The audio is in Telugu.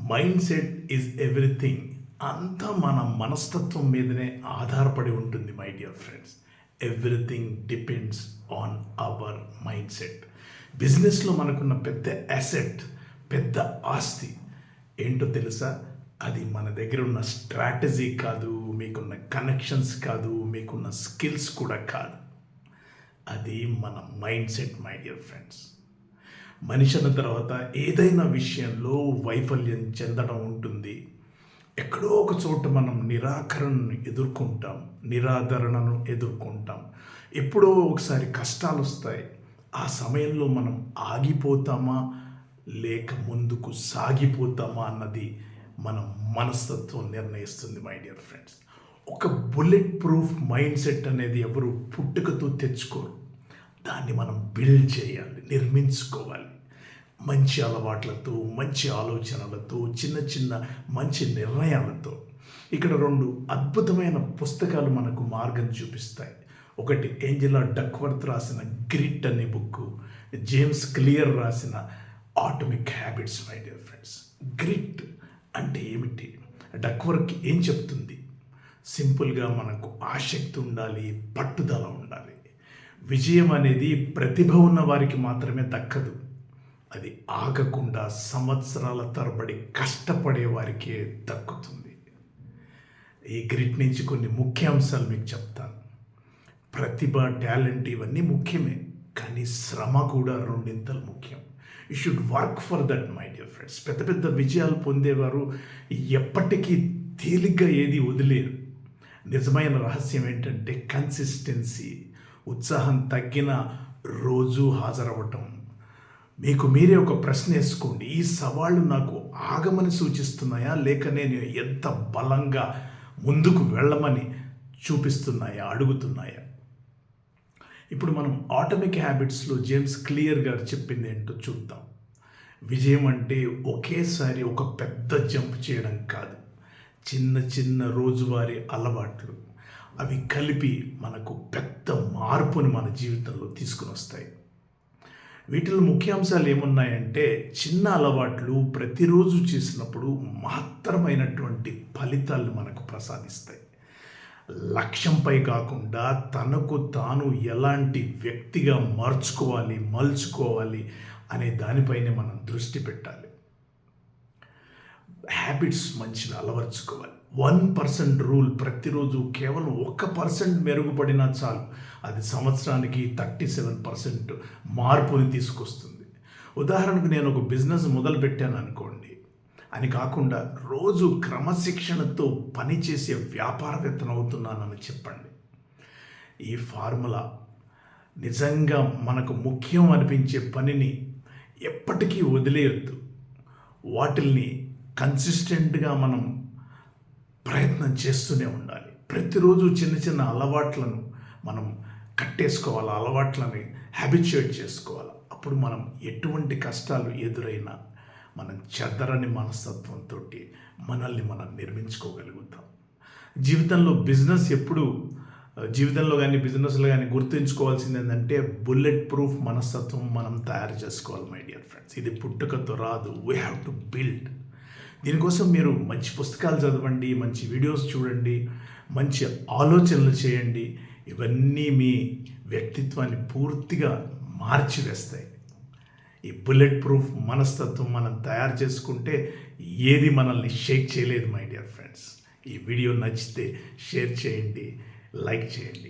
మైండ్ సెట్ ఈజ్ ఎవ్రీథింగ్ అంతా మన మనస్తత్వం మీదనే ఆధారపడి ఉంటుంది my dear friends everything depends on our mind set బిజినెస్లో మనకున్న పెద్ద అసెట్ పెద్ద ఆస్తి. ఏంటో తెలుసా? అది మన దగ్గర ఉన్న స్ట్రాటజీ కాదు మీకున్న కనెక్షన్స్ కాదు మీకున్న స్కిల్స్ కూడా కాదు. అది మన mind set my dear friends మనిషి అన్న తర్వాత ఏదైనా విషయంలో వైఫల్యం చెందడం ఉంటుంది. ఎక్కడో ఒక చోట మనం నిరాకరణను ఎదుర్కొంటాం నిరాదరణను ఎదుర్కొంటాం. ఎప్పుడో ఒకసారి కష్టాలు వస్తాయి. ఆ సమయంలో మనం ఆగిపోతామా? లేక ముందుకు సాగిపోతామా అన్నది మన మనస్తత్వం నిర్ణయిస్తుంది మై డియర్ ఫ్రెండ్స్ ఒక బుల్లెట్ ప్రూఫ్ మైండ్ సెట్ అనేది ఎవరు పుట్టుకతో తెచ్చుకోరు. దాన్ని మనం బిల్డ్ చేయాలి నిర్మించుకోవాలి. మంచి అలవాట్లతో మంచి ఆలోచనలతో చిన్న చిన్న మంచి నిర్ణయాలతో. ఇక్కడ రెండు అద్భుతమైన పుస్తకాలు మనకు మార్గం చూపిస్తాయి. ఒకటి ఏంజెలా డక్వర్త్ రాసిన గ్రిట్ అనే బుక్ జేమ్స్ క్లియర్ రాసిన Atomic Habits my dear friends. Grit అంటే ఏమిటి? డక్వర్క్ ఏం చెప్తుంది? సింపుల్గా మనకు ఆసక్తి ఉండాలి పట్టుదల ఉండాలి. విజయం అనేది ప్రతిభ ఉన్న వారికి మాత్రమే దక్కదు. అది ఆగకుండా సంవత్సరాల తరబడి కష్టపడే వారికే దక్కుతుంది. ఈ గ్రిట్ నుంచి కొన్ని ముఖ్య అంశాలు మీకు చెప్తాను. ప్రతిభ టాలెంట్ ఇవన్నీ ముఖ్యమే కానీ శ్రమ కూడా రెండింతలు ముఖ్యం. You should work for that my dear friends పెద్ద పెద్ద విజయాలు పొందేవారు ఎప్పటికీ తేలిగ్గా ఏది వదిలేరు. నిజమైన రహస్యం ఏంటంటే కన్సిస్టెన్సీ ఉత్సాహం తగ్గిన రోజు హాజరవ్వటం. మీకు మీరే ఒక ప్రశ్న వేసుకోండి. ఈ సవాళ్ళు నాకు ఆగమని సూచిస్తున్నాయా? లేక నేను ఎంత బలంగా ముందుకు వెళ్ళమని చూపిస్తున్నాయా? అడుగుతున్నాయా? ఇప్పుడు మనం ఆటమిక్ హ్యాబిట్స్లో జేమ్స్ క్లియర్ గారు చెప్పింది ఏంటో చూద్దాం. విజయం అంటే ఒకేసారి ఒక పెద్ద జంప్ చేయడం కాదు. చిన్న చిన్న రోజువారీ అలవాట్లు. అవి కలిపి మనకు పెద్ద మార్పుని మన జీవితంలో తీసుకుని వస్తాయి. వీటిలో ముఖ్యాంశాలు ఏమున్నాయంటే చిన్న అలవాట్లు ప్రతిరోజు చేసినప్పుడు మహత్తరమైనటువంటి ఫలితాలను మనకు ప్రసాదిస్తాయి. లక్ష్యంపై కాకుండా తనకు తాను ఎలాంటి వ్యక్తిగా మార్చుకోవాలి మలుచుకోవాలి అనే దానిపైనే మనం దృష్టి పెట్టాలి. హ్యాబిట్స్ మంచిగా అలవర్చుకోవాలి. వన్ పర్సెంట్ రూల్ ప్రతిరోజు కేవలం ఒక్క పర్సెంట్ మెరుగుపడినా చాలు. అది సంవత్సరానికి థర్టీ సెవెన్ పర్సెంట్ మార్పుని తీసుకొస్తుంది. ఉదాహరణకు నేను ఒక బిజినెస్ మొదలుపెట్టాను అనుకోండి. అని కాకుండా రోజు క్రమశిక్షణతో పనిచేసే వ్యాపారవేత్తను అవుతున్నానని చెప్పండి. ఈ ఫార్ములా నిజంగా మనకు ముఖ్యం అనిపించే పనిని ఎప్పటికీ వదిలేయొద్దు. వాటిల్ని కన్సిస్టెంట్గా మనం ప్రయత్నం చేస్తూనే ఉండాలి. ప్రతిరోజు చిన్న చిన్న అలవాట్లను మనం కట్టేసుకోవాలి. అలవాట్లని హ్యాబిచుయేట్ చేసుకోవాలి. అప్పుడు మనం ఎటువంటి కష్టాలు ఎదురైనా మనం చెదరని మనస్తత్వంతో మనల్ని మనం నిర్మించుకోగలుగుతాం. జీవితంలో బిజినెస్ ఎప్పుడు జీవితంలో కానీ బిజినెస్లో కానీ గుర్తుంచుకోవాల్సింది ఏంటంటే బుల్లెట్ ప్రూఫ్ మనస్తత్వం మనం తయారు చేసుకోవాలి మై డియర్ ఫ్రెండ్స్ ఇది పుట్టుకతో రాదు. వీ హ్యావ్ టు బిల్డ్ దీనికోసం మీరు మంచి పుస్తకాలు చదవండి మంచి వీడియోస్ చూడండి మంచి ఆలోచనలు చేయండి. ఇవన్నీ మీ వ్యక్తిత్వాన్ని పూర్తిగా మార్చివేస్తాయి. ఈ బుల్లెట్ ప్రూఫ్ మనస్తత్వం మనం తయారు చేసుకుంటే ఏది మనల్ని షేక్ చేయలేదు మై డియర్ ఫ్రెండ్స్. ఈ వీడియో నచ్చితే షేర్ చేయండి లైక్ చేయండి.